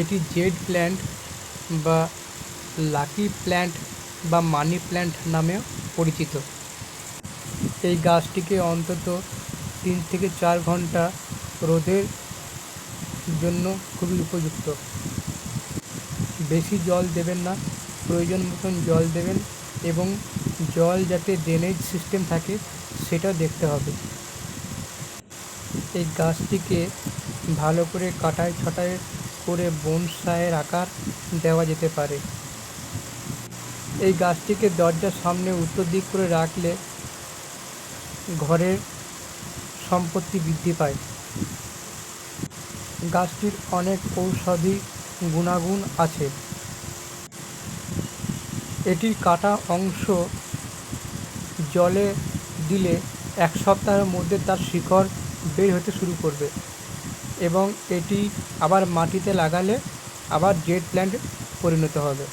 এটি jade plant বা lucky plant বা মানি প্ল্যান্ট নামেও পরিচিত। এই গাছটিকে অন্তত তিন থেকে চার ঘণ্টা রোদের জন্য খুবই উপযুক্ত। বেশি জল দেবেন না, প্রয়োজন মতন জল দেবেন এবং জল যাতে ড্রেনেজ সিস্টেম থাকে সেটা দেখতে হবে। এই গাছটিকে ভালো করে কাটায় ছাঁটাই করে বনসাইয়ের আকার দেওয়া যেতে পারে। এই গাছটিকে দরজার সামনে উত্তর দিক করে রাখলে ঘরের সম্পত্তি বৃদ্ধি পায়। গাছটির অনেক ঔষধি গুণাগুণ আছে। এটির কাটা অংশ জলে দিলে এক সপ্তাহের মধ্যে তার শিকড় বের হতে শুরু করবে। এবং এটি আবার মাটিতে লাগালে আবার জেড প্ল্যান্ট পরিণত হবে।